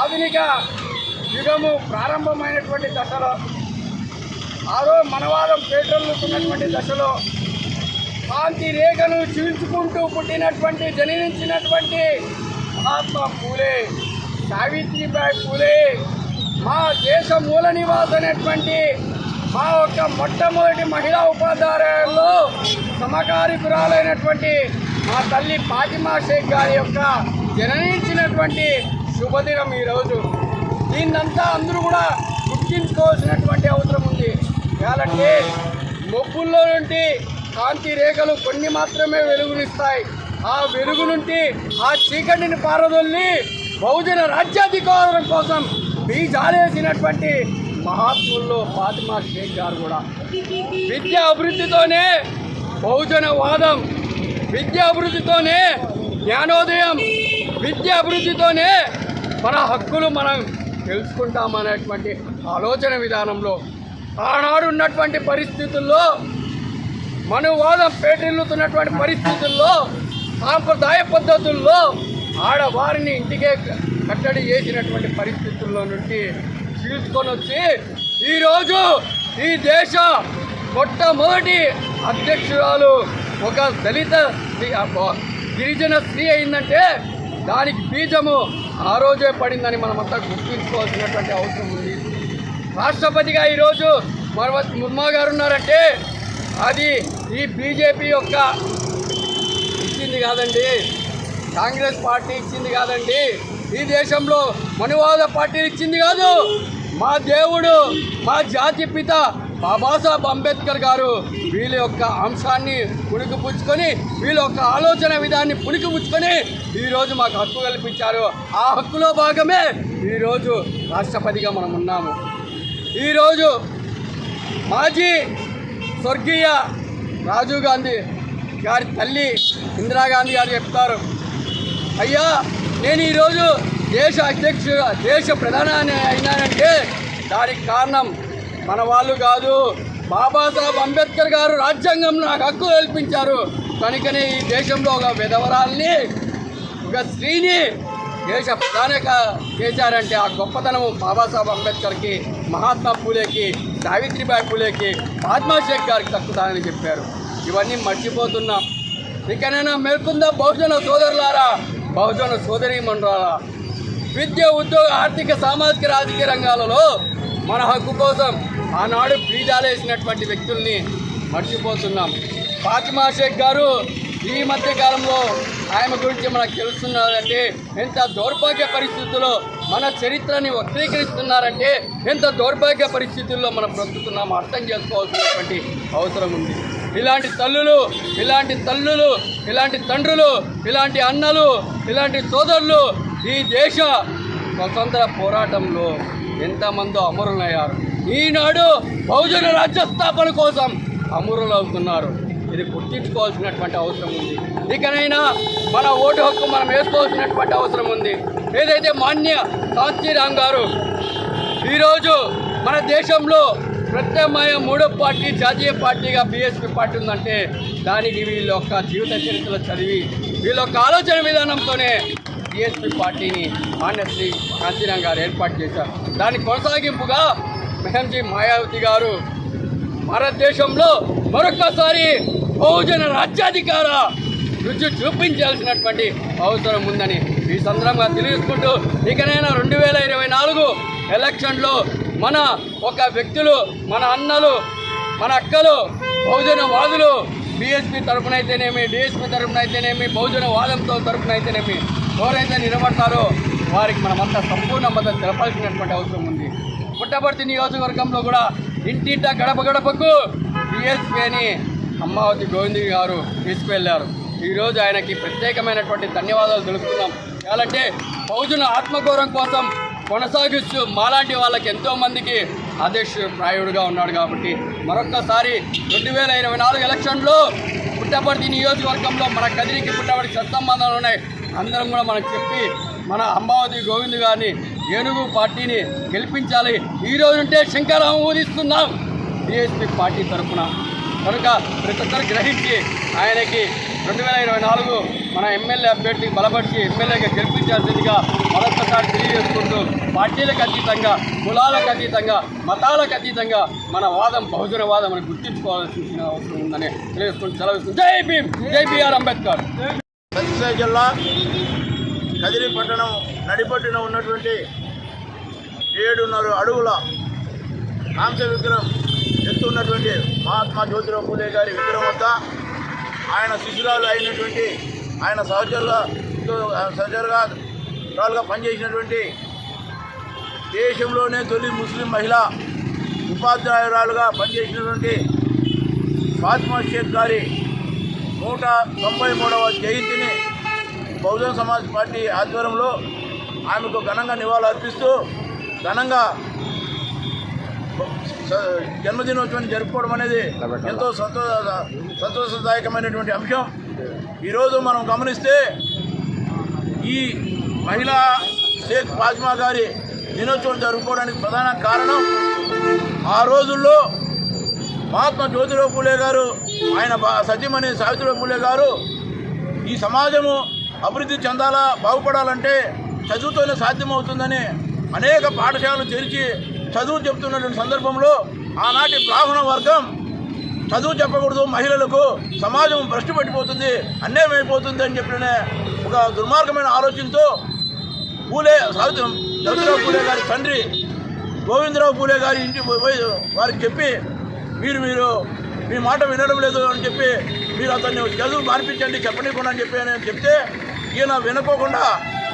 ఆధునిక యుగము ప్రారంభమైనటువంటి దశలో ఆరో మనవాదం పేటొల్లుతున్నటువంటి దశలో కాంతి రేఖను చీల్చుకుంటూ పుట్టినటువంటి జనించినటువంటి మహాత్మా పూలే సావిత్రిబాయి పూలే మా దేశ మూల నివాసమైనటువంటి మా యొక్క మొట్టమొదటి మహిళా ఉపాధ్యాయుల్లో సమకాలికురాలైనటువంటి మా తల్లి ఫాతిమా షేక్ గారి యొక్క జననించినటువంటి శుభదినం ఈరోజు. దీన్నంతా అందరూ కూడా గుర్తించుకోవాల్సినటువంటి అవసరం ఉంది. ఎలాంటి మొబ్బుల్లో నుండి కాంతి రేఖలు కొన్ని మాత్రమే వెలుగునిస్తాయి. ఆ వెలుగు నుండి ఆ చీకటిని పారదొల్లి బహుజన రాజ్యాధికారం కోసం బీజాలేసినటువంటి మహాత్ముల్లో ఫాతిమా షేక్ గారు కూడా. విద్య అభివృద్ధితోనే బహుజన వాదం విద్య అభివృద్ధితోనే జ్ఞానోదయం విద్య అభివృద్ధితోనే మన హక్కులు మనం తెలుసుకుంటామనేటువంటి ఆలోచన విధానంలో ఆనాడు ఉన్నటువంటి పరిస్థితుల్లో మనువాదం పేటెల్లుతున్నటువంటి పరిస్థితుల్లో సాంప్రదాయ పద్ధతుల్లో ఆడవారిని ఇంటికే కట్టడి చేసినటువంటి పరిస్థితుల్లో నుండి తీసుకొని వచ్చి ఈరోజు ఈ దేశ మొట్టమొదటి అధ్యక్షురాలు ఒక దళిత గిరిజన స్త్రీ అయిందంటే దానికి బీజము ఆ రోజే పడిందని మనమంతా గుర్తుంచుకోవాల్సినటువంటి అవసరం ఉంది. రాష్ట్రపతిగా ఈరోజు మరవత్ ముర్మా గారు ఉన్నారంటే అది ఈ బీజేపీ యొక్క ఇచ్చింది కాదండి. కాంగ్రెస్ పార్టీ ఇచ్చింది కాదండి. ఈ దేశంలో మనువాద పార్టీ ఇచ్చింది కాదు. మా దేవుడు మా జాతి పిత బాబాసాహెబ్ అంబేద్కర్ గారు వీళ్ళ యొక్క అంశాన్ని పుణికిపుచ్చుకొని వీళ్ళ యొక్క ఆలోచన విధాన్ని పుణికిపుచ్చుకొని ఈరోజు మాకు హక్కు కల్పించారు. ఆ హక్కులో భాగమే ఈరోజు రాష్ట్రపతిగా మనం ఉన్నాము. ఈరోజు మాజీ స్వర్గీయ రాజీవ్ గాంధీ గారి తల్లి ఇందిరాగాంధీ గారు చెప్తారు. అయ్యా నేను ఈరోజు దేశ అధ్యక్షుడు దేశ ప్రధాని అయినానంటే దానికి కారణం మన వాళ్ళు కాదు. బాబాసాహెబ్ అంబేద్కర్ గారు రాజ్యాంగం నాకు హక్కు కల్పించారు. కనుకనే ఈ దేశంలో ఒక విధవరాల్ని ఒక స్త్రీని దేశ ప్రధానిక చేశారంటే ఆ గొప్పతనం బాబాసాహెబ్ అంబేద్కర్కి మహాత్మా పూలేకి సావిత్రిబాయి పూలేకి మహాత్మా షేక్ గారికి తక్కుతానని చెప్పారు. ఇవన్నీ మర్చిపోతున్నాం. ఇకనైనా మేల్కొందా బహుజన సోదరులారా? బహుజన సోదరి మండలారా విద్య ఉద్యోగ ఆర్థిక సామాజిక రాజకీయ రంగాలలో మన హక్కు కోసం ఆనాడు బీజాలేసినటువంటి వ్యక్తుల్ని మర్చిపోతున్నాం. ఫాతిమా షేక్ గారు ఈ మధ్య కాలంలో ఆయన గురించి మనకు తెలుస్తున్నారంటే ఎంత దౌర్భాగ్య పరిస్థితుల్లో మన చరిత్రని వక్రీకరిస్తున్నారంటే ఎంత దౌర్భాగ్య పరిస్థితుల్లో మనం బ్రతుకుతున్నామో అర్థం చేసుకోవాల్సినటువంటి అవసరం ఉంది. ఇలాంటి తల్లులు ఇలాంటి తల్లులు ఇలాంటి తండ్రులు ఇలాంటి అన్నలు ఇలాంటి సోదరులు ఈ దేశ స్వతంత్ర పోరాటంలో ఎంతమందో అమరులయ్యారు. ఈనాడు బహుజన రాజ్యస్థాపన కోసం అమరులవుతున్నారు. ఇది గుర్తించుకోవాల్సినటువంటి అవసరం ఉంది. ఇకనైనా మన ఓటు హక్కు మనం వేసుకోవాల్సినటువంటి అవసరం ఉంది. ఏదైతే మాన్య కాంతిరామ్ గారు ఈరోజు మన దేశంలో ప్రత్యామ్నాయ మూడో పార్టీ జాతీయ పార్టీగా బీఎస్పీ పార్టీ ఉందంటే దానికి వీళ్ళ యొక్క జీవిత చరిత్ర చదివి వీళ్ళ యొక్క ఆలోచన విధానంతోనే బీఎస్పీ పార్టీని మాన్యశ్రీ కాంతిరామ్ గారు ఏర్పాటు చేశారు. దాని కొనసాగింపుగా మెహంజీ మాయావతి గారు భారతదేశంలో మరొకసారి బహుజన రాజ్యాధికార రుచి చూపించాల్సినటువంటి అవసరం ఉందని ఈ సందర్భంగా తెలియజేసుకుంటూ ఇకనైనా రెండు వేల ఇరవై నాలుగు ఎలక్షన్లో మన ఒక వ్యక్తులు మన అన్నలు మన అక్కలు బహుజన వాదులు బీఎస్పీ తరఫున అయితేనేమి డిఎస్పీ తరపున అయితేనేమి బహుజన వాదంతో తరపున అయితేనేమి ఎవరైతే నిలబడతారో వారికి మనమంతా సంపూర్ణ మద్దతు తెలపాల్సినటువంటి అవసరం ఉంది. పుట్టపర్తి నియోజకవర్గంలో కూడా ఇంటింట గడప గడపకు బిఎస్పీని అమ్మావతి గోవింది గారు తీసుకువెళ్ళారు. ఈరోజు ఆయనకి ప్రత్యేకమైనటువంటి ధన్యవాదాలు తెలుపుతున్నాం ఎలాంటే బహుజన ఆత్మగౌరవం కోసం కొనసాగిస్తూ మాలాంటి వాళ్ళకి ఎంతోమందికి అధ్యక్ష ప్రాయుడుగా ఉన్నాడు కాబట్టి మరొక్కసారి రెండు వేల ఇరవై నాలుగు ఎలక్షన్లో పుట్టపర్తి నియోజకవర్గంలో మన కదిరికి పుట్టపర్తి సత్సంబంధాలు ఉన్నాయి. అందరం కూడా మనకు చెప్పి మన అంబావతి గోవింద్ గారిని ఏనుగు పార్టీని గెలిపించాలి. ఈరోజు ఉంటే శంకరం ఊదిస్తున్నాం బీఎస్పీ పార్టీ తరఫున. కనుక ప్రతి ఒక్కరు గ్రహించి ఆయనకి రెండు వేల ఇరవై నాలుగు మన ఎమ్మెల్యే అభ్యర్థి బలపరిచి ఎమ్మెల్యేగా గెలిపించాల్సిందిగా మరొకసారి తెలియజేసుకుంటూ పార్టీలకు అతీతంగా కులాలకు అతీతంగా మతాలకు అతీతంగా మన వాదం బహుజన వాదం అని గుర్తించుకోవాల్సిన అవసరం ఉందని తెలియజేసుకుంటూ సెలవు జై భీమ్! జై బిఆర్ అంబేద్కర్! జిల్లా కదిరి పట్టణం నడిపట్టున ఉన్నటువంటి ఏడున్నర అడుగుల కాంస్య విగ్రహం ఎత్తు ఉన్నటువంటి మహాత్మా జ్యోతిరావు పూలే గారి విగ్రహం వద్ద ఆయన శిశురాలు అయినటువంటి ఆయన సహచరుగా సహచరుగా రాలుగా పనిచేసినటువంటి దేశంలోనే తొలి ముస్లిం మహిళ ఉపాధ్యాయురాలుగా పనిచేసినటువంటి ఫాతిమా షేక్ గారి నూట తొంభై మూడవ జయంతిని బహుజన సమాజ్ పార్టీ ఆధ్వర్యంలో ఆమెకు ఘనంగా నివాళులు అర్పిస్తూ ఘనంగా జన్మదినోత్సవాన్ని జరుపుకోవడం అనేది ఎంతో సంతోష సంతోషదాయకమైనటువంటి అంశం. ఈరోజు మనం గమనిస్తే ఈ మహిళా షేక్ పాజ్మా గారి దినోత్సవం జరుపుకోవడానికి ప్రధాన కారణం ఆ రోజుల్లో మహాత్మా జ్యోతిరావు పూలే గారు ఆయన బా- సావిత్రిరావు పూలే గారు ఈ సమాజము అభివృద్ధి చెందాలా బాగుపడాలంటే చదువుతోనే సాధ్యమవుతుందని అనేక పాఠశాలలు తెరిచి చదువు చెప్తున్నటువంటి సందర్భంలో ఆనాటి బ్రాహ్మణ వర్గం చదువు చెప్పకూడదు మహిళలకు సమాజం భ్రష్టు పట్టిపోతుంది అన్యాయం అయిపోతుంది అని చెప్పిన ఒక దుర్మార్గమైన ఆలోచనతో పూలే సాధ్యం పూలే గారి తండ్రి గోవిందరావు పూలే గారి ఇంటి వారికి చెప్పి మీరు మీరు మీ మాట వినడం లేదు అని చెప్పి మీరు అతన్ని చదువు మార్పించండి చెప్పనీయకుండా అని చెప్పి చెప్తే ఈయన వినుకోకుండా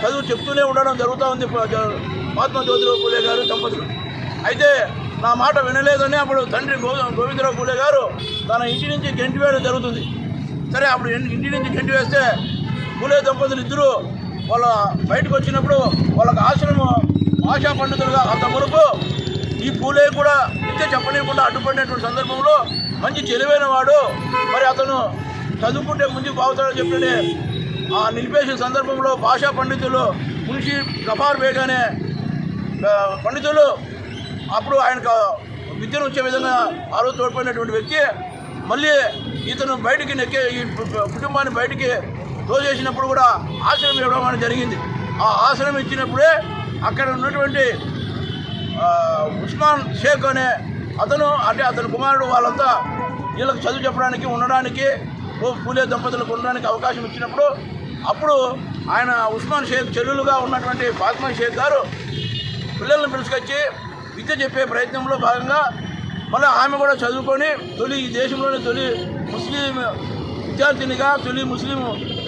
చదువు చెప్తూనే ఉండడం జరుగుతూ ఉంది మహాత్మా జ్యోతిరావు పూలే గారు దంపతులు. అయితే నా మాట వినలేదని అప్పుడు తండ్రి గో గోవిందరావు పూలే గారు తన ఇంటి నుంచి గెంటి వేయడం జరుగుతుంది. సరే అప్పుడు ఇంటి నుంచి గెంటి వేస్తే పూలే దంపతులు ఇద్దరు వాళ్ళ బయటకు వచ్చినప్పుడు వాళ్ళకి ఆశ్రమం భాషా పండితులుగా అంత మునుపు ఈ పూలే కూడా విద్య చెప్పలేకుండా అడ్డుపడినటువంటి సందర్భంలో మంచి తెలివైన వాడు. మరి అతను చదువుకుంటే ముందుకు బాగుతాడని చెప్పి ఆ నిలిపేసిన సందర్భంలో భాషా పండితులు మున్షి గఫార్ బేగ్ అనే పండితులు అప్పుడు ఆయనకు విద్యను వచ్చే విధంగా ఆ రోజు తోడ్పడినటువంటి వ్యక్తి మళ్ళీ ఇతను బయటికి నెక్కే ఈ కుటుంబాన్ని బయటికి తోచేసినప్పుడు కూడా ఆశ్రమం ఇవ్వడం అనేది జరిగింది. ఆ ఆశ్రమం ఇచ్చినప్పుడే అక్కడ ఉన్నటువంటి ఉస్మాన్ షేక్ అనే అతను అంటే అతని కుమారుడు వాళ్ళంతా వీళ్ళకి చదువు చెప్పడానికి ఉండడానికి ఓ పూలే దంపతులకు ఉండడానికి అవకాశం ఇచ్చినప్పుడు అప్పుడు ఆయన ఉస్మాన్ షేక్ చెల్లెలుగా ఉన్నటువంటి ఫాతిమా షేక్ గారు పిల్లల్ని పిలుచుకొచ్చి విద్య చెప్పే ప్రయత్నంలో భాగంగా మళ్ళీ ఆమె కూడా చదువుకొని తొలి ఈ దేశంలోని తొలి ముస్లిం విద్యార్థినిగా తొలి ముస్లిం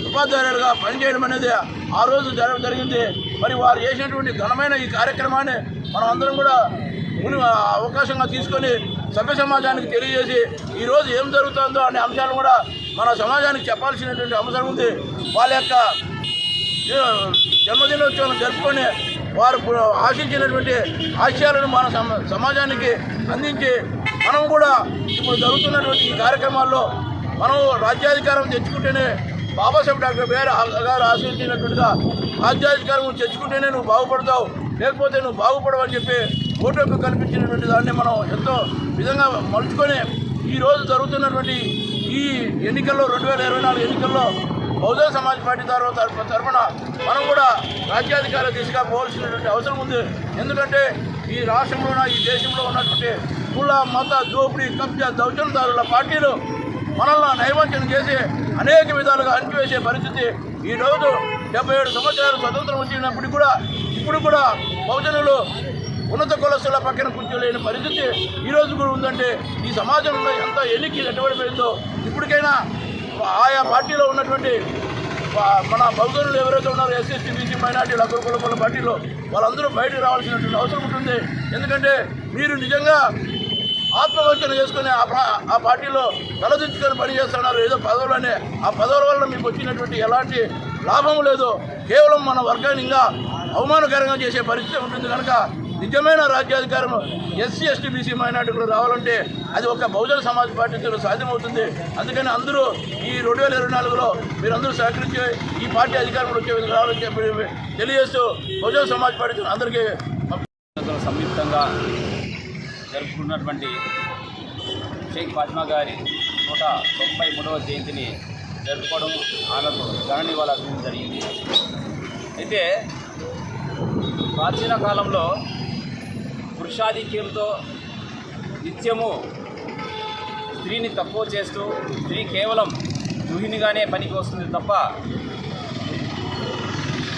ఉపాధ్యాయులుగా పనిచేయడం అనేది ఆ రోజు జరగ జరిగింది. మరి వారు చేసినటువంటి ఘనమైన ఈ కార్యక్రమాన్ని మనం అందరం కూడా అవకాశంగా తీసుకొని సభ్య సమాజానికి తెలియజేసి ఈరోజు ఏం జరుగుతుందో అనే అంశాలు కూడా మన సమాజానికి చెప్పాల్సినటువంటి అవసరం ఉంది. వాళ్ళ యొక్క జన్మదినోత్సవం జరుపుకొని వారు ఆశించినటువంటి ఆశయాలను మన సమాజానికి అందించి మనం కూడా ఇప్పుడు జరుగుతున్నటువంటి ఈ కార్యక్రమాల్లో మనం రాజ్యాధికారం తెచ్చుకుంటేనే బాబాసాహెబ్ డాక్టర్ బిఆర్ గారు ఆశించినట్టుగా రాజ్యాధికారం తెచ్చుకుంటేనే నువ్వు బాగుపడతావు. లేకపోతే నువ్వు బాగుపడవని చెప్పి ఓటుకు కల్పించినటువంటి దాన్ని మనం ఎంతో విధంగా మలుచుకొని ఈ రోజు జరుగుతున్నటువంటి ఈ ఎన్నికల్లో రెండు వేల ఇరవై నాలుగు ఎన్నికల్లో బహుజన సమాజ్ పార్టీ తరఫు తరఫున మనం కూడా రాజ్యాధికార దిశగా పోవాల్సినటువంటి అవసరం ఉంది. ఎందుకంటే ఈ రాష్ట్రంలో ఈ దేశంలో ఉన్నటువంటి కుల మత దోపిడీ కబ్జా దౌర్జన్యదారుల పార్టీలు మనల్ని నైవంచన చేసి అనేక విధాలుగా అణిచివేసే పరిస్థితి ఈ రోజు డెబ్బై ఏడు సంవత్సరాలు స్వతంత్రం వచ్చినప్పటికీ కూడా ఇప్పుడు కూడా బహుజనులు ఉన్నత కులస్తుల పక్కన కూర్చోలేని పరిస్థితి ఈ రోజు కూడా ఉందంటే ఈ సమాజంలో ఎంత ఎన్నిక ఎట్టబడిపోయిందో ఇప్పటికైనా ఆయా పార్టీలో ఉన్నటువంటి మన బౌద్ధులు ఎవరైతే ఉన్నారో ఎస్సీ బీసీ మైనార్టీలు అగ్ర కులపల పార్టీలో వాళ్ళందరూ బయటకు రావాల్సినటువంటి అవసరం ఉంటుంది. ఎందుకంటే మీరు నిజంగా ఆత్మవంచన చేసుకుని ఆ ఆ పార్టీలో తలదించుకొని పనిచేస్తున్నారు ఏదో పదవులనే ఆ పదవుల వల్ల మీకు వచ్చినటువంటి ఎలాంటి లాభం లేదు కేవలం మన వర్గాన్ని ఇంకా అవమానకరంగా చేసే పరిస్థితి ఉంటుంది కనుక నిజమైన రాజ్యాధికారం ఎస్సీ ఎస్టీ బీసీ మైనార్టీలు రావాలంటే అది ఒక బహుజన సమాజ్ పార్టీతో సాధ్యమవుతుంది. అందుకని అందరూ ఈ రెండు వేల ఇరవై నాలుగులో మీరందరూ సహకరించి ఈ పార్టీ అధికారంలో వచ్చే విధంగా రావాలని చెప్పి తెలియజేస్తూ బహుజన సమాజ్ పార్టీ అందరికీ సంయుక్తంగా జరుపుకున్నటువంటి షేక్ ఫాతిమా గారి నూట తొంభై మూడవ జయంతిని జరుపుకోవడం ఆమెకు గణనీయాలు అర్పించడం జరిగింది. అయితే ప్రాచీన కాలంలో పురుషాధిక్యంతో నిత్యము స్త్రీని తక్కువ చేస్తూ స్త్రీ కేవలం గృహిణిగానే పనికి వస్తుంది తప్ప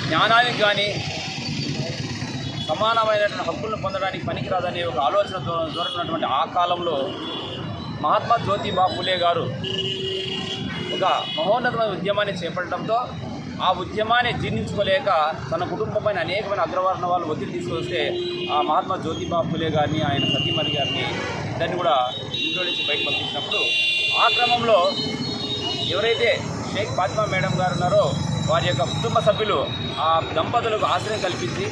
జ్ఞానానికి కానీ సమానమైనటువంటి హక్కులను పొందడానికి పనికిరాదనే ఒక ఆలోచన దూరనటువంటి ఆ కాలంలో మహాత్మా జ్యోతిబా ఫులే గారు ఒక మహోన్నతమైన ఉద్యమాన్ని చేపట్టడంతో ఆ ఉద్యమాన్ని జీర్ణించుకోలేక తన కుటుంబంపైన అనేకమైన అగ్రవర్ణ వాళ్ళు ఒత్తిడి తీసుకొస్తే ఆ మహాత్మా జ్యోతిబా ఫులే గారిని ఆయన సతీమణి గారిని ఇద్దరిని కూడా ఇంట్లో నుంచి బయట పంపించినప్పుడు ఆ క్రమంలో ఎవరైతే షేక్ ఫాతిమా మేడం గారు ఉన్నారో వారి యొక్క కుటుంబ సభ్యులు ఆ దంపతులకు ఆశ్రయం కల్పించి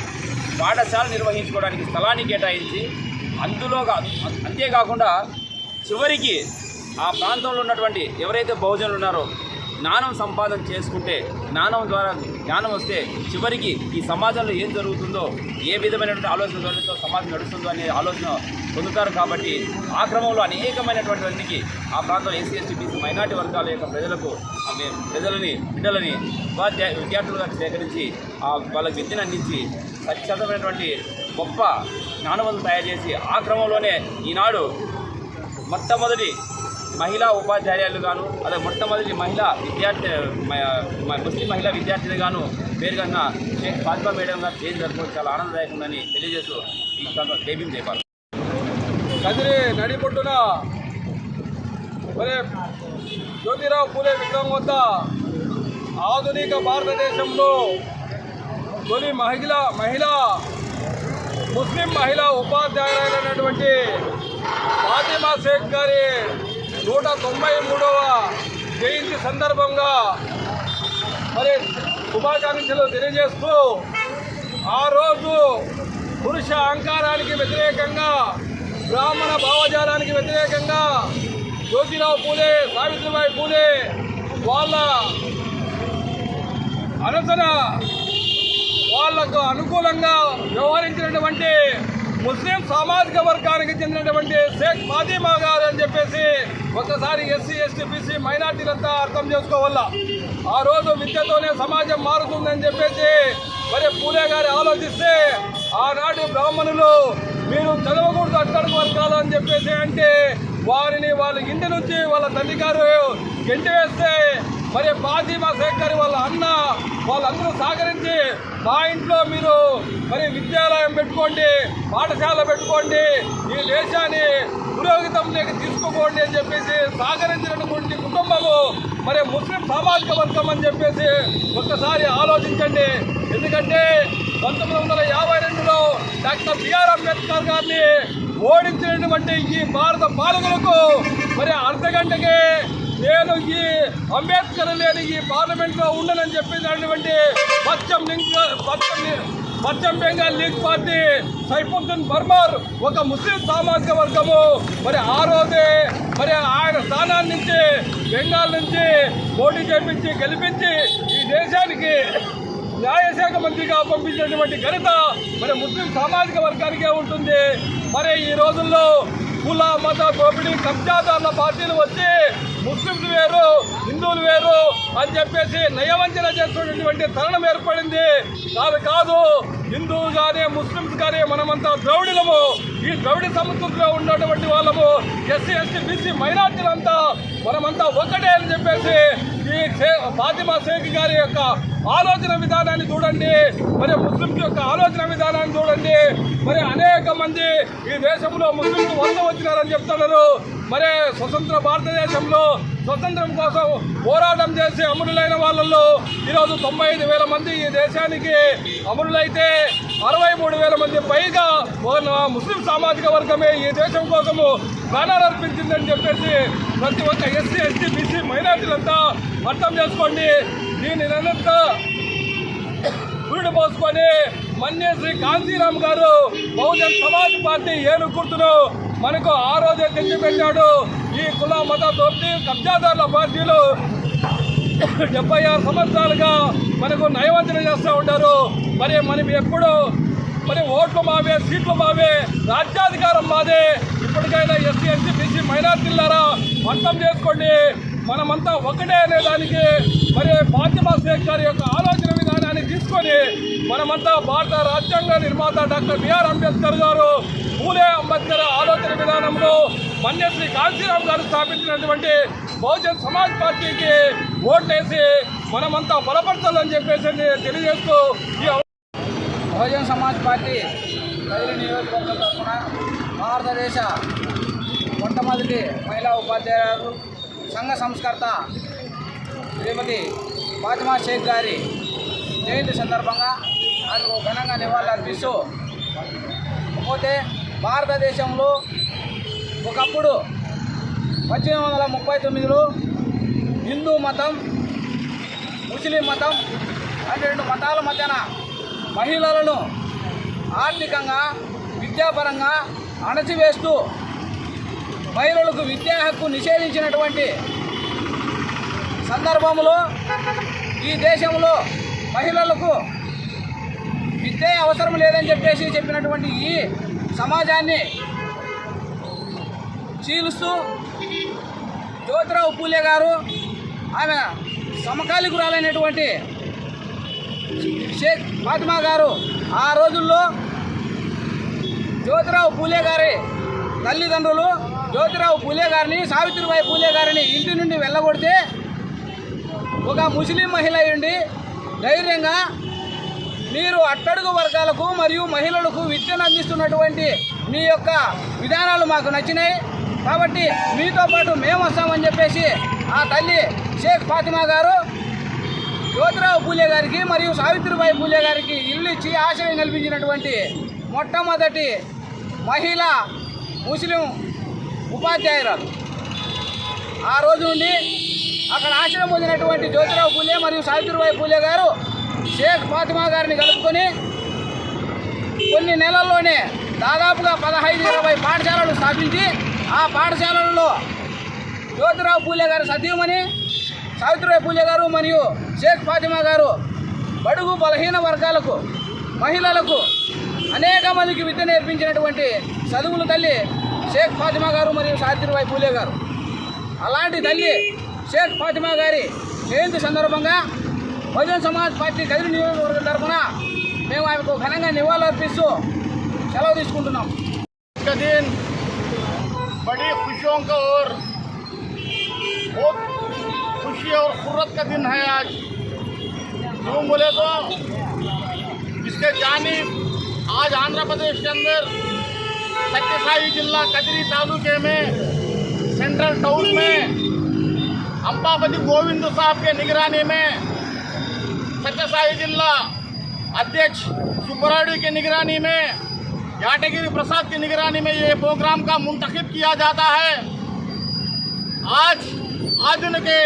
పాఠశాల నిర్వహించుకోవడానికి స్థలాన్ని కేటాయించి అందులోగా అంతేకాకుండా చివరికి ఆ ప్రాంతంలో ఉన్నటువంటి ఎవరైతే బహుజనులు ఉన్నారో జ్ఞానం సంపాదన చేసుకుంటే జ్ఞానం ద్వారా జ్ఞానం వస్తే చివరికి ఈ సమాజంలో ఏం జరుగుతుందో ఏ విధమైనటువంటి ఆలోచన జరుగుతుందో సమాజం నడుస్తుందో అనే ఆలోచన పొందుతారు కాబట్టి ఆ క్రమంలో అనేకమైనటువంటివన్నీ ఆ ప్రాంతం ఎస్సీ ఎస్టీ బీసీ మైనార్టీ వర్గాల యొక్క ప్రజలకు ఆమె ప్రజలని బిడ్డలని ఉపాధ్యాయ విద్యార్థులుగా సేకరించి ఆ వాళ్ళకి విద్యను అందించి ఖచ్చితమైనటువంటి గొప్ప జ్ఞానవంతులు తయారు చేసి ఆ క్రమంలోనే ఈనాడు మొట్టమొదటి మహిళా ఉపాధ్యాయులుగాను అదే అలాగే మొట్టమొదటి మహిళా విద్యార్థి ముస్లిం మహిళా విద్యార్థిని గాను పేరుగన్న షేక్ ఫాతిమా మేడం గారు చేసి జరుపుకోవడం చాలా ఆనందదాయకమని తెలియజేస్తూ ఈ సందర్భంగా జైభీం కదిరి నడిపొట్టున మరి జ్యోతిరావు పూలే విగ్రహం వద్ద ఆధునిక భారతదేశంలో తొలి మహిళ మహిళా ముస్లిం మహిళా ఉపాధ్యాయులైనటువంటి ఫాతిమా షేక్ గారి నూట తొంభై మూడవ జయంతి సందర్భంగా మరి శుభాకాంక్షలు తెలియజేస్తూ ఆ రోజు పురుష అహంకారానికి వ్యతిరేకంగా బ్రాహ్మణ భావజాలానికి వ్యతిరేకంగా జ్యోతిరావు పూలే సావిత్రిబాయి పూలే వాళ్ళ అనసన వాళ్ళకు అనుకూలంగా వ్యవహరించినటువంటి ముస్లిం సామాజిక వర్గానికి చెందినటువంటి షేక్ ఫాతిమా గారు అని చెప్పేసి ఒకసారి ఎస్సీ ఎస్టీ బీసీ మైనార్టీలంతా అర్థం చేసుకోవాల ఆ రోజు విద్యతోనే సమాజం మారుతుందని చెప్పేసి మరి పూలే గారు ఆలోచిస్తే ఆనాటి బ్రాహ్మణులు మీరు చదవకూడదు అట్టడుగు వర్గాలు అని చెప్పేసి అంటే వారిని వాళ్ళ ఇంటి నుంచి వాళ్ళ తల్లి గారు గెంటి వేస్తే మరి ఫాతిమా శేఖర్ వాళ్ళ అన్న వాళ్ళందరూ సహకరించి మా ఇంట్లో మీరు మరి విద్యాలయం పెట్టుకోండి పాఠశాల పెట్టుకోండి ఈ దేశాన్ని పురోగతంలోకి తీసుకోకండి అని చెప్పేసి సహకరించినటువంటి కుటుంబము మరి ముస్లిం సామాజిక వర్గం అని చెప్పేసి ఒక్కసారి ఆలోచించండి. ఎందుకంటే పంతొమ్మిది వందల యాభై రెండులో డాక్టర్ బిఆర్ అంబేద్కర్ గారిని ఓడించినటువంటి ఈ భారత పాలకులకు మరి అర్ధ గంటకే నేను ఈ అంబేద్కర్ లేని ఈ పార్లమెంట్లో ఉండనని చెప్పినటువంటి పశ్చిమ లింక్ పశ్చిమ పశ్చిమ బెంగాల్ లీగ్ పార్టీ సైఫుద్దీన్ బర్మర్ ఒక ముస్లిం సామాజిక వర్గము. మరి ఆ రోజే మరి ఆయన స్థానాన్ని నుంచి బెంగాల్ నుంచి పోటీ చేపించి గెలిపించి ఈ దేశానికి న్యాయశాఖ మంత్రిగా పంపించినటువంటి ఘనత మరి ముస్లిం సామాజిక వర్గానికే ఉంటుంది. మరి ఈ రోజుల్లో కుల మత దోపిడీ కబ్జాదారుల పార్టీలు వచ్చి ముస్లింలు వేరు హిందువులు వేరు అని చెప్పేసి నయవంచన చేస్తున్నటువంటి తరుణం ఏర్పడింది. కాదు కాదు హిందువు కానీ ముస్లింస్ కానీ మనమంతా ద్రవిడులము. ఈ ద్రవిడ సముద్రంలో ఉన్నటువంటి వాళ్ళము ఎస్సీ ఎస్టీ బీసీ మైనార్టీలంతా మనమంతా ఒకటే అని చెప్పేసి ఈ ఫాతిమా షేక్ గారి యొక్క ఆలోచన విధానాన్ని చూడండి. మరి ముస్లింస్ యొక్క ఆలోచన విధానాన్ని చూడండి. మరి అనేక మంది ఈ దేశంలో ముస్లింలు వలస వచ్చినారని చెప్తున్నారు. మరి స్వతంత్ర భారతదేశంలో స్వతంత్రం కోసం పోరాటం చేసి అమరులైన వాళ్ళల్లో ఈరోజు తొంభై ఐదు వేల మంది ఈ దేశానికి అమరులైతే అరవై మూడు వేల మంది పైగా ముస్లిం సామాజిక వర్గమే ఈ దేశం కోసము ప్రాణాలు అర్పించిందని చెప్పేసి ప్రతి ఒక్క ఎస్సీ ఎస్టీ బీసీ మైనార్టీలంతా అర్థం చేసుకోండి. దీని నిరంతర గురుడు పోసుకొని మన్య శ్రీ కాంతీరామ్ గారు బహుజన్ సమాజ్ పార్టీ ఏను గుర్తును మనకు ఆ రోజే తెచ్చిపెట్టాడు ఈ కుల మత దోపిడీ కబ్జాదారుల పార్టీలు డెబ్బై ఆరు సంవత్సరాలుగా మనకు నయవంచన చేస్తూ ఉంటారు. మరి మనం ఎప్పుడు మరి ఓట్లు మావే సీట్లు మావే రాజ్యాధికారం మాదే. ఇప్పటికైనా ఎస్సీ ఎస్సీ బీసీ మైనార్టీలారా అర్థం చేసుకోండి. మనమంతా ఒకటే అనే దానికి మరి ఫాతిమా షేక్ గారి యొక్క ఆలోచన విధానాన్ని తీసుకొని మనమంతా భారత రాజ్యాంగ నిర్మాత డాక్టర్ బిఆర్ అంబేద్కర్ గారు పూలే అంబేద్కర్ ఆలోచన విధానంలో మన్యశ్రీ కాంశీరామ్ గారు స్థాపించినటువంటి బహుజన్ సమాజ్ పార్టీకి ఓట్లేసి మనమంతా బలపరచాలని చెప్పేసి తెలియజేస్తూ ఈ బహుజన్ సమాజ్ పార్టీ కదిరి నియోజకవర్గం తరఫున భారతదేశ మొట్టమొదటి మహిళా ఉపాధ్యాయులు సంఘ సంస్కర్త శ్రీమతి ఫాతిమా షేక్ గారి జయంతి సందర్భంగా ఆయనకు ఘనంగా నివాళులర్పిస్తూ పోతే భారతదేశంలో ఒకప్పుడు పద్దెనిమిది వందల ముప్పై తొమ్మిదిలో హిందూ మతం ముస్లిం మతం అంటే రెండు మతాల మధ్యన మహిళలను ఆర్థికంగా విద్యాపరంగా అణచివేస్తూ మహిళలకు విద్యా హక్కు నిషేధించినటువంటి సందర్భంలో ఈ దేశంలో మహిళలకు విద్య అవసరం లేదని చెప్పేసి చెప్పినటువంటి ఈ సమాజాన్ని చీలుస్తూ జ్యోతిరావు పూలే గారు ఆమె సమకాలికురాలైనటువంటి షేక్ ఫాతిమా గారు ఆ రోజుల్లో జ్యోతిరావు పూలే గారి తల్లిదండ్రులు జ్యోతిరావు పూలే గారిని సావిత్రిబాయి పూలే గారిని ఇంటి నుండి వెళ్ళగొడితే ఒక ముస్లిం మహిళ ఉండి ధైర్యంగా మీరు అట్టడుగు వర్గాలకు మరియు మహిళలకు విద్యను అందిస్తున్నటువంటి మీ యొక్క విధానాలు మాకు నచ్చినాయి. కాబట్టి మీతో పాటు మేము వస్తామని చెప్పేసి ఆ తల్లి షేక్ ఫాతిమా గారు జ్యోతిరావు పూలే గారికి మరియు సావిత్రిబాయి పూలే గారికి ఇల్లు ఇచ్చి ఆశ్రయం కల్పించినటువంటి మొట్టమొదటి మహిళ ముస్లిం ఉపాధ్యాయురాలు. ఆ రోజు నుండి అక్కడ ఆశ్రయం పొందినటువంటి జ్యోతిరావు పూలే మరియు సావిత్రిబాయి పూలే గారు షేక్ ఫాతిమా గారిని కలుపుకొని కొన్ని నెలల్లోనే దాదాపుగా పదహైదు ఇరవై పాఠశాలలు స్థాపించి ఆ పాఠశాలల్లో జ్యోతిరావు పూలే గారు సతీమణి సావిత్రిబాయి పూలే గారు మరియు షేక్ ఫాతిమా గారు బడుగు బలహీన వర్గాలకు మహిళలకు అనేక మందికి విద్య నేర్పించినటువంటి చదువుల తల్లి షేక్ ఫాతిమా గారు మరియు సావిత్రిబాయి పూలే గారు. అలాంటి తల్లి షేక్ ఫాతిమా గారి జయంతి సందర్భంగా బహుజన్ సమాజ్ పార్టీ కదిరి నియోజకవర్గం తరఫున మేము ఆమెకు ఘనంగా నివాళులర్పిస్తూ సెలవు తీసుకుంటున్నాం का दिन बड़ी खुशियों का और बहुत खुशी और खुर्रत का दिन है आज क्यों बोले तो इसके जानिब आज आंध्र प्रदेश के अंदर सत्यसाई जिला कजरी तालुके में सेंट्रल टाउन में अंबापति गोविंद साहब के निगरानी में सत्यसाई जिला अध्यक्ष सुब्बराडी की निगरानी में, याटगिरी प्रसाद की निगरानी में ये प्रोग्राम का मुंतखब किया जाता है। आज आधुनिक के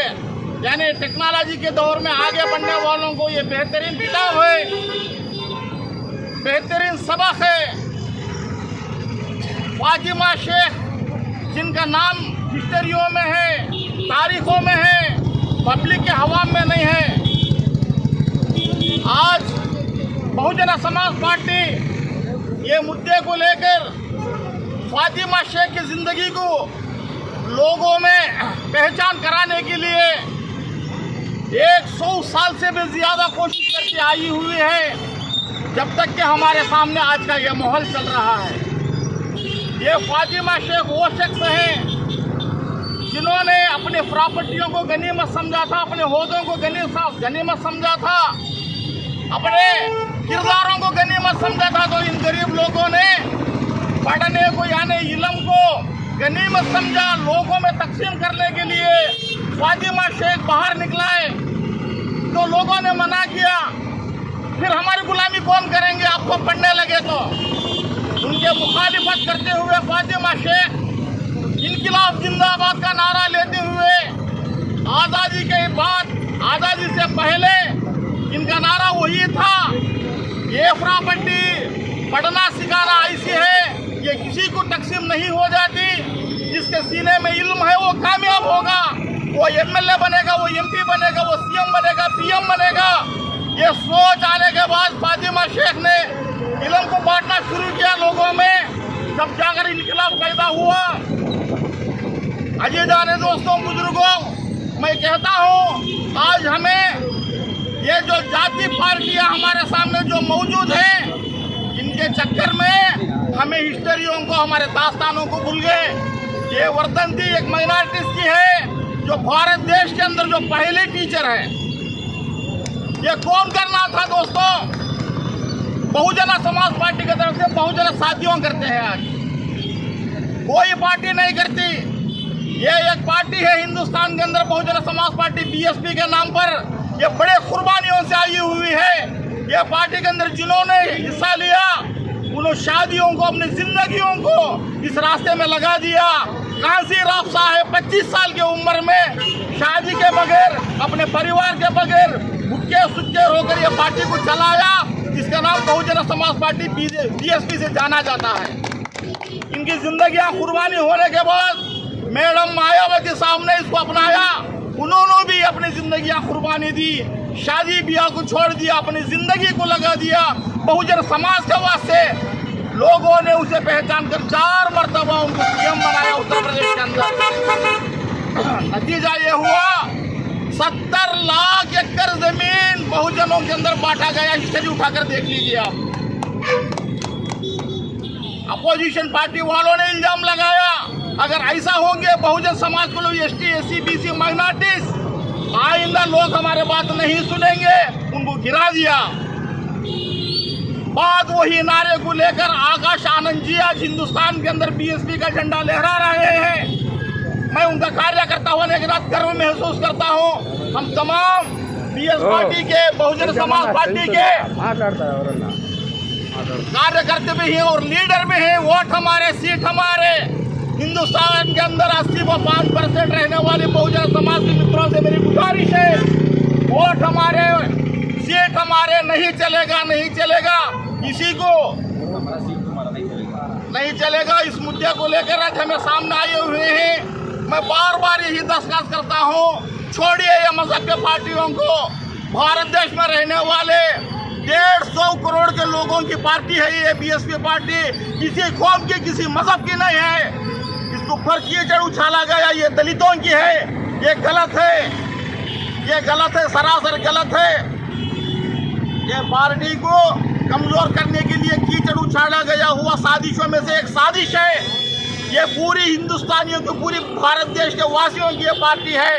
यानी टेक्नोलॉजी के दौर में आगे बढ़ने वालों को ये बेहतरीन किताब है। बेहतरीन सबक है। फातिमा शेख, जिनका नाम हिस्टरियों में है, तारीखों में है पब्लिक के हवाम में नहीं है। आज बहुजन समाज पार्टी ये मुद्दे को लेकर फातिमा शेख की ज़िंदगी को लोगों में पहचान कराने के लिए एक सौ साल से भी ज़्यादा कोशिश करके आई हुई है, जब तक कि हमारे सामने आज का ये माहौल चल रहा है। ये फातिमा शेख वो शख्स हैं जिन्होंने अपनी प्रॉपर्टियों को गनीमत समझा था, अपने होदों को गनीमत गनीमत समझा था। अपने किरदारों को गनीमत समझा था तो इन गरीब लोगों ने, पढ़ने को यानी इलम को गनीमत समझा, लोगों में तकसीम करने के लिए फातिमा शेख बाहर निकलाए। तो लोगों ने मना किया, फिर हमारी गुलामी कौन करेंगे? आपको पढ़ने लगे तो। उनके मुखालिफत करते हुए फातिमा शेख इनकलाब जिंदाबाद का नारा लेते हुए आज़ादी के बाद, आज़ादी से पहले इनका नारा वही था। ये प्रॉपर्टी पढ़ना सिखाना ऐसी है, ये किसी को तकसीम नहीं हो जाती। जिसके सीने में इल्म है, वो कामयाब होगा। वो एमएलए बनेगा, वो एमपी बनेगा, वो सीएम बनेगा, पीएम बनेगा। ये सोच आने के बाद फातिमा शेख ने इलम को बांटना शुरू किया लोगों में। जब जाकर इनकलाब पैदा हुआ। अजय जाने दोस्तों, बुज़ुर्गों, मैं कहता हूँ, आज हमें ये जो जाति पार्टियाँ हमारे सामने जो मौजूद हैं, इनके चक्कर में हमें हिस्टरियों को, हमारे दास्तानों को भूल गए। ये वर्धंती एक माइनॉरिटीज की है, जो भारत देश के अंदर जो पहले टीचर है। ये कौन करना था दोस्तों? बहुजन समाज पार्टी की तरफ़ से बहुजन साथियों करते हैं आज। कोई पार्टी नहीं करती। ये एक पार्टी है हिंदुस्तान के अंदर, बहुजन समाज पार्टी बीएसपी के नाम पर। ये बड़े कुर्बानियों से आई हुई है। ये पार्टी के अंदर जिन्होंने हिस्सा लिया उन्होंने शादियों को, अपनी जिंदगियों को इस रास्ते में लगा दिया। कांसी राव साहब 25 साल की उम्र में शादी के बगैर, अपने परिवार के बगैर भुक्के सुच्चे होकर ये पार्टी को चलाया, जिसका नाम बहुजन समाज पार्टी बीएसपी से जाना जाता है। इनकी ज़िंदगी कुर्बानी होने के बाद मैडम मायावती साहब ने इसको अपनाया। उन्होंने भी अपनी ज़िंदगी कुर्बानी दी, शादी ब्याह को छोड़ दिया, अपनी ज़िंदगी को लगा दिया, बहुजन समाज के वास्ते लोगों ने उसे पहचान कर चार मरतबा उनको सीएम बनाया उत्तर प्रदेश के अंदर। नतीजा ये हुआ, सत्तर लाख एकड़ ज़मीन बहुजनों के अंदर बांटा गया हिस्ट्री उठाकर देख लीजिए आप। अपोजिशन पार्टी वालों ने इल्ज़ाम लगाया। अगर ऐसा होंगे बहुजन समाज को लोग S T S C B C minorities आइंदा लोग हमारे बात नहीं सुनेंगे उनको गिरा दिया। बाद वही नारे को लेकर आकाश आनंद जी आज हिंदुस्तान के अंदर बीएसपी का झंडा लहरा रहे हैं। मैं उनका कार्यकर्ता होने के साथ गर्व महसूस करता हूँ। हम तमाम बीएस पार्टी के बहुजन समाज पार्टी के कार्यकर्ता भी हैं और लीडर भी हैं वोट हमारे सीट हमारे। हिंदुस्तान के अंदर अस्सी व पाँच परसेंट रहने वाले बहुजन समाज के मित्रों से मेरी गुजारिश है, वोट हमारे, सीट हमारे नहीं चलेगा नहीं चलेगा। इसी को नहीं चलेगा, इस मुद्दे को लेकर आज हमें सामने आए हुए हैं। मैं बार बार यही दरखास्त करता हूँ, छोड़िए ये मज़हब के पार्टियों को। भारत देश में रहने वाले डेढ़ सौ करोड़ के लोगों की पार्टी है ये बीएसपी पार्टी। किसी कौम की, किसी मज़हब की नहीं है। ऊपर कीचड़ उछाला गया, ये दलितों की है, ये गलत है, ये गलत है, सरासर गलत है। ये पार्टी को कमज़ोर करने के लिए कीचड़ उछाला गया हुआ साजिशों में से एक साजिश है। ये पूरी हिंदुस्तानियों की, पूरी भारत देश के वासियों की ये पार्टी है।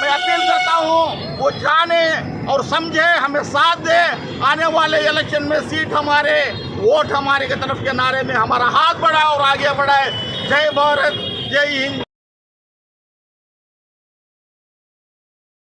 मैं अपील करता हूँ, वो जाने और समझे, हमें साथ दे, आने वाले इलेक्शन में सीट हमारे वोट हमारे की तरफ़ के नारे में हमारा हाथ बढ़ाए और आगे बढ़ाए। जय भारत, जय हिंद।